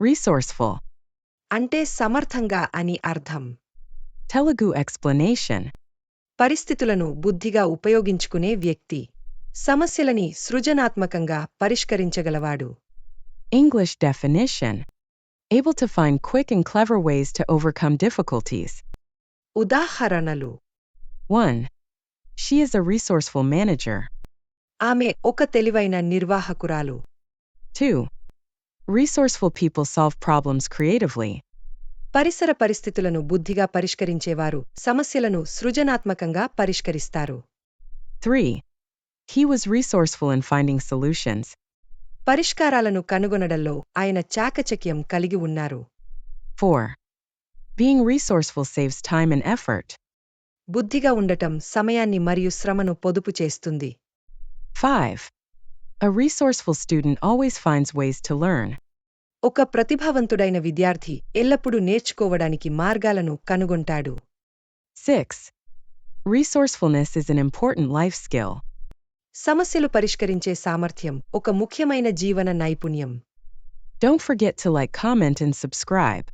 Resourceful. అంటే సమర్థంగా అని అర్థం Telugu explanation. పరిస్థితులను బుద్ధిగా ఉపయోగించుకునే వ్యక్తి సమస్యలని సృజనాత్మకంగా పరిష్కరించగలవాడు English definition. Able to find quick and clever ways to overcome difficulties. ఉదాహరణలు 1. She is a resourceful manager. ఆమె ఒక తెలివైన నిర్వాహకురాలు 2. Resourceful people solve problems creatively. పరిసర పరిస్థితులను బుద్ధిగా పరిష్కరించేవారు సమస్యలను సృజనాత్మకంగా పరిష్కరిస్తారు 3. He was resourceful in finding solutions. పరిష్కారాలను కనుగొనడంలో ఆయన చాకచక్యం కలిగి ఉన్నారు 4. Being resourceful saves time and effort. బుద్ధిగా ఉండటం సమయాన్ని మరియు శ్రమను పొదుపు చేస్తుంది 5. A resourceful student always finds ways to learn. ఒక ప్రతిభావంతుడైన విద్యార్థి ఎల్లప్పుడూ నేర్చుకోవడానికి మార్గాలను కనుగొంటాడు 6. Resourcefulness is an important life skill. సమస్యలు పరిష్కరించే సామర్థ్యం ఒక ముఖ్యమైన జీవన నైపుణ్యం Don't forget to like, comment, and subscribe.